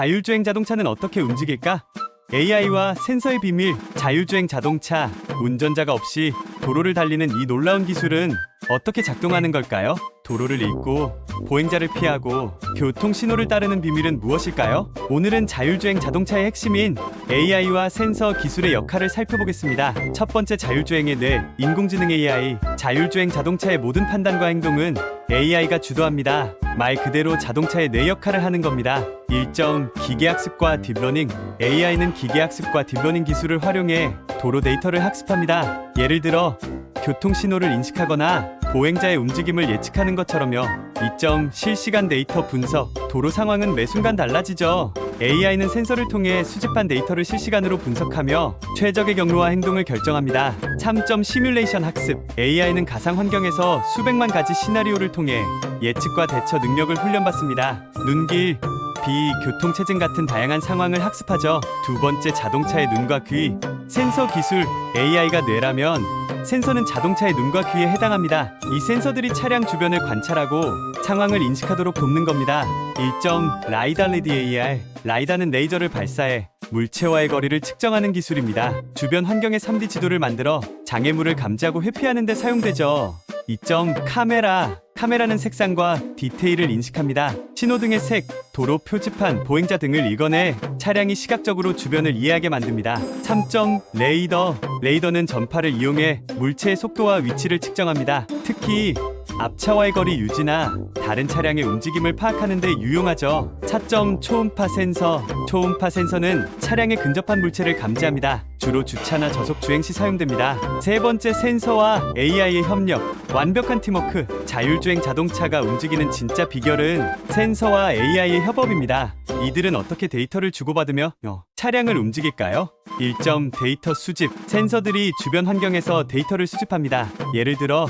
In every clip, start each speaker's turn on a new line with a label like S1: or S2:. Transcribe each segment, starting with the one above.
S1: 자율주행 자동차는 어떻게 움직일까? AI와 센서의 비밀, 자율주행 자동차, 운전자가 없이 도로를 달리는 이 놀라운 기술은 어떻게 작동하는 걸까요? 도로를 잇고 보행자를 피하고 교통 신호를 따르는 비밀은 무엇일까요? 오늘은 자율주행 자동차의 핵심인 AI와 센서 기술의 역할을 살펴보겠습니다. 첫 번째 자율주행의 뇌, 인공지능 AI. 자율주행 자동차의 모든 판단과 행동은 AI가 주도합니다. 말 그대로 자동차의 뇌 역할을 하는 겁니다. 일정 기계학습과 딥러닝. AI는 기계학습과 딥러닝 기술을 활용해 도로 데이터를 학습합니다. 예를 들어 교통 신호를 인식하거나 보행자의 움직임을 예측하는 것처럼요. 이점 실시간 데이터 분석, 도로 상황은 매 순간 달라지죠. AI는 센서를 통해 수집한 데이터를 실시간으로 분석하며 최적의 경로와 행동을 결정합니다. 3점 시뮬레이션 학습. AI는 가상 환경에서 수백만 가지 시나리오를 통해 예측과 대처 능력을 훈련받습니다. 눈길, 비, 교통체증 같은 다양한 상황을 학습하죠. 두 번째 자동차의 눈과 귀. 센서 기술, AI가 뇌라면 센서는 자동차의 눈과 귀에 해당합니다. 이 센서들이 차량 주변을 관찰하고 상황을 인식하도록 돕는 겁니다. 1점 라이다 레디 AR. 라이다는 레이저를 발사해 물체와의 거리를 측정하는 기술입니다. 주변 환경의 3D 지도를 만들어 장애물을 감지하고 회피하는 데 사용되죠. 2점 카메라. 카메라는 색상과 디테일을 인식합니다. 신호등의 색, 도로 표지판, 보행자 등을 읽어내 차량이 시각적으로 주변을 이해하게 만듭니다. 3점 레이더. 레이더는 전파를 이용해 물체의 속도와 위치를 측정합니다. 특히 앞차와의 거리 유지나 다른 차량의 움직임을 파악하는 데 유용하죠. 4점 초음파 센서. 초음파 센서는 차량에 근접한 물체를 감지합니다. 주로 주차나 저속 주행 시 사용됩니다. 세 번째 센서와 AI의 협력. 완벽한 팀워크. 자율주행 자동차가 움직이는 진짜 비결은 센서와 AI의 협업입니다. 이들은 어떻게 데이터를 주고받으며 어, 차량을 움직일까요? 1점 데이터 수집. 센서들이 주변 환경에서 데이터를 수집합니다. 예를 들어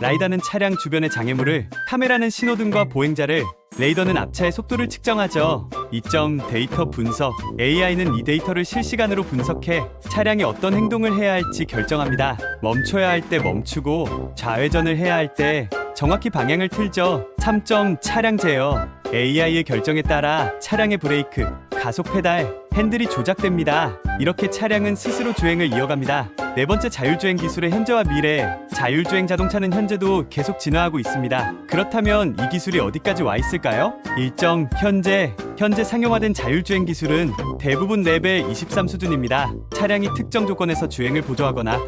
S1: 라이다는 차량 주변의 장애물을, 카메라는 신호등과 보행자를, 레이더는 앞차의 속도를 측정하죠. 2점 데이터 분석. AI는 이 데이터를 실시간으로 분석해 차량이 어떤 행동을 해야 할지 결정합니다. 멈춰야 할 때 멈추고 좌회전을 해야 할 때 정확히 방향을 틀죠. 3점 차량 제어. AI의 결정에 따라 차량의 브레이크, 가속 페달, 핸들이 조작됩니다. 이렇게 차량은 스스로 주행을 이어갑니다. 네 번째 자율주행 기술의 현재와 미래. 자율주행 자동차는 현재도 계속 진화하고 있습니다. 그렇다면 이 기술이 어디까지 와 있을까요? 일정 현재 현재 상용화된 자율주행 기술은 대부분 레벨 23 수준입니다. 차량이 특정 조건에서 주행을 보조하거나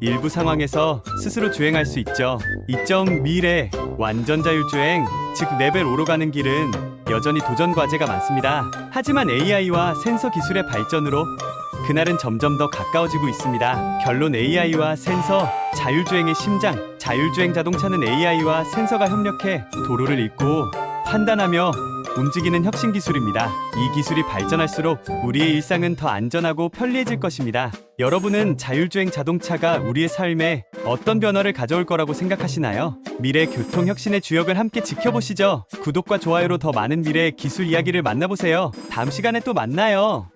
S1: 일부 상황에서 스스로 주행할 수 있죠. 이점 미래 완전 자율주행 즉 레벨 5로 가는 길은 여전히 도전 과제가 많습니다. 하지만 AI와 센서 기술의 발전으로 그날은 점점 더 가까워지고 있습니다. 결론 AI와 센서, 자율주행의 심장. 자율주행 자동차는 AI와 센서가 협력해 도로를 잇고 판단하며 움직이는 혁신 기술입니다. 이 기술이 발전할수록 우리의 일상은 더 안전하고 편리해질 것입니다. 여러분은 자율주행 자동차가 우리의 삶에 어떤 변화를 가져올 거라고 생각하시나요? 미래 교통 혁신의 주역을 함께 지켜보시죠. 구독과 좋아요로 더 많은 미래의 기술 이야기를 만나보세요. 다음 시간에 또 만나요.